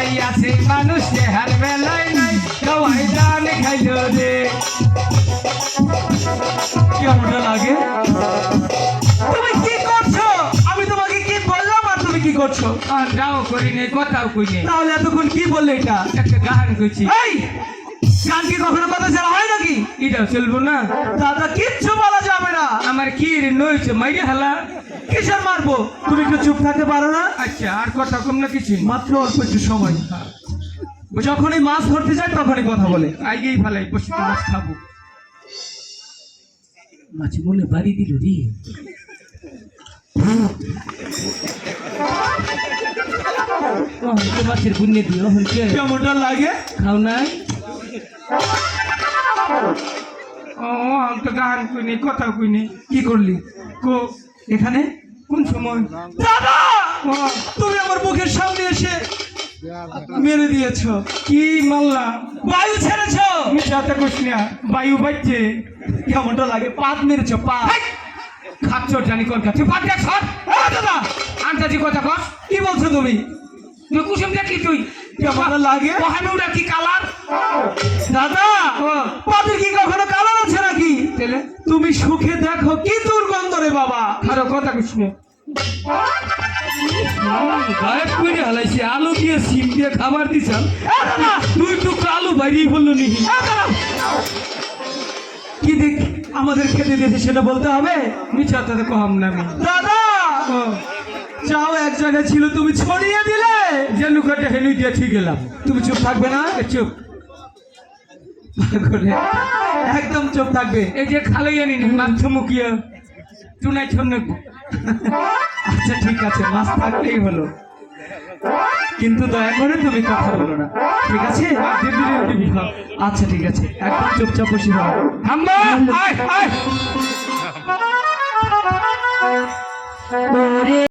বেলায় আছে মানুষ চেহার বেলায় নাই। সবাই দান খাইল রে কেমনটা লাগে? তুমি কি করছ? আমি তোমাকে কি বললাম আর তুমি কি করছ? আর যাও করি নেই কথাও কই নেই। তাহলে এতক্ষণ কি বললে এটা? একটা গান কইছি। এই গান কি কখনো কথা ছাড়া হয় নাকি? এটাও চলবো না। দাদা কিচ্ছু বলা যাবে না। আমার কি নইছে মাইরে হালা। কিসের মারবো তুমি একটু চুপ থাকতে পারো না? আচ্ছা আর কথা কম না কিছু। মাত্র অল্প একটু সময়। যখনই মাছ ধরতে যায় তখনই কথা বলে। আগেই ফালাই বসে মাছ খাব। মাছ বলে বাড়ি দিল রে। মাছের পুণ্যে দিও হচ্ছে কেমনটা লাগে? খাও নাই? ও আমি তো গান কই নেই কথা কই নেই কি করলি? কো এখানে? কোন সময়? দাদা! তুমি আমার মুখের সামনে এসে মেরে দিয়েছ। কি মারলাম বায়ু ছেড়েছ? মিশাতে কইস না। বায়ু বাজছে। কেমনটা লাগে? পাত মেরেছো পা খাচ্ছ জানি কোন খাচ্ছি। পাট দেখ সর। দাদা! আন্তাজি কথা কস কি বলছো তুমি? তুই কুসুম দেখলি তুই? কেমনটা লাগে? ওহানুরা কি কালার? দাদা! পাতের কি কখনো কালার আছে নাকি? তুমি সুখে দেখো কি বাবা খারো কথা গায়েব করে হালাইছে আলু দিয়ে সিম দিয়ে খাবার দিছাম। দুই টুকরো আলু বাইরেই বলল নি। কি দেখ আমাদের খেতে দিয়েছে সেটা বলতে হবে? মিছাতে তো কম না দাদা! ও। যাও এক জায়গায় ছিল তুমি ছড়িয়ে দিলে। যে লুকাটে হেলুই দিয়ে ঠিক গেলাম তুমি চুপ থাকবে না? চুপ। একদম চুপ থাকবে। এই যে খালাই আনি না মুখিয়া চুনাই ছন্ন আচ্ছা ঠিক আছে মাছ থাকলেই হলো। কিন্তু দয়া করে তুমি কথা বলো না। ঠিক আছে? আচ্ছা ঠিক আছে। একদম চুপচাপ বসে হয় আয়!